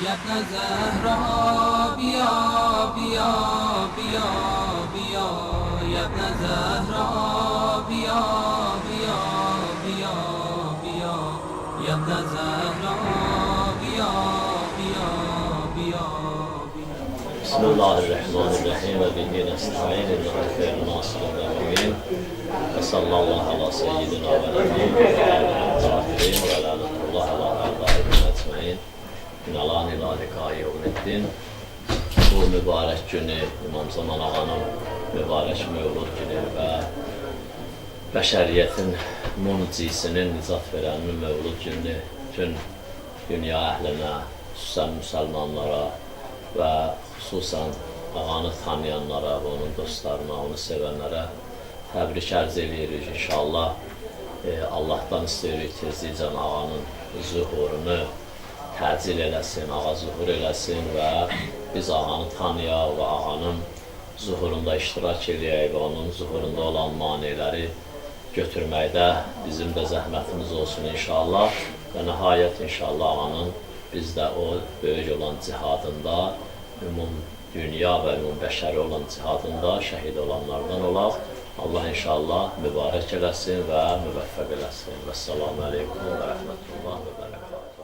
يا ابن زهراء بيا بيا بيا بيا يا ابن زهراء بيا بيا بيا بيا يا ابن زهراء بيا بيا بيا بسم الله الرحمن الرحيم وبه نستعين إنه خير ناصر الأمين وصلى الله على سيدنا ونبينا ila likai yevmiddin Bu mübarek günü İmam Zaman Ağa'nın mübarek mevlud günü ve bəşəriyyətin muncisinin, nicat verəninin mövlud günü bütün dünya əhlinə, xüsusən müsəlmanlara və xüsusən ağanı tanıyanlara və onun dostlarına, onu sevənlərə təbrik ərz edirik inşallah. E, Allahdan istəyirik tezliklə ağanın zuhurunu təcil eləsin, ağa zuhur eləsin və biz ağanı tanıyaq və ağanın zuhurunda iştirak eləyək və onun zuhurunda olan maneələri götürməkdə bizim də zəhmətimiz olsun inşallah və nəhayət inşallah ağanın bizdə o böyük olan cihadında ümum dünya və ümum bəşəri olan cihadında şəhid olanlardan olaq. Allah inşallah mübarək eləsin və müvəffəq eləsin. Və salamu aleykum və rəhmətullah və bərəkət.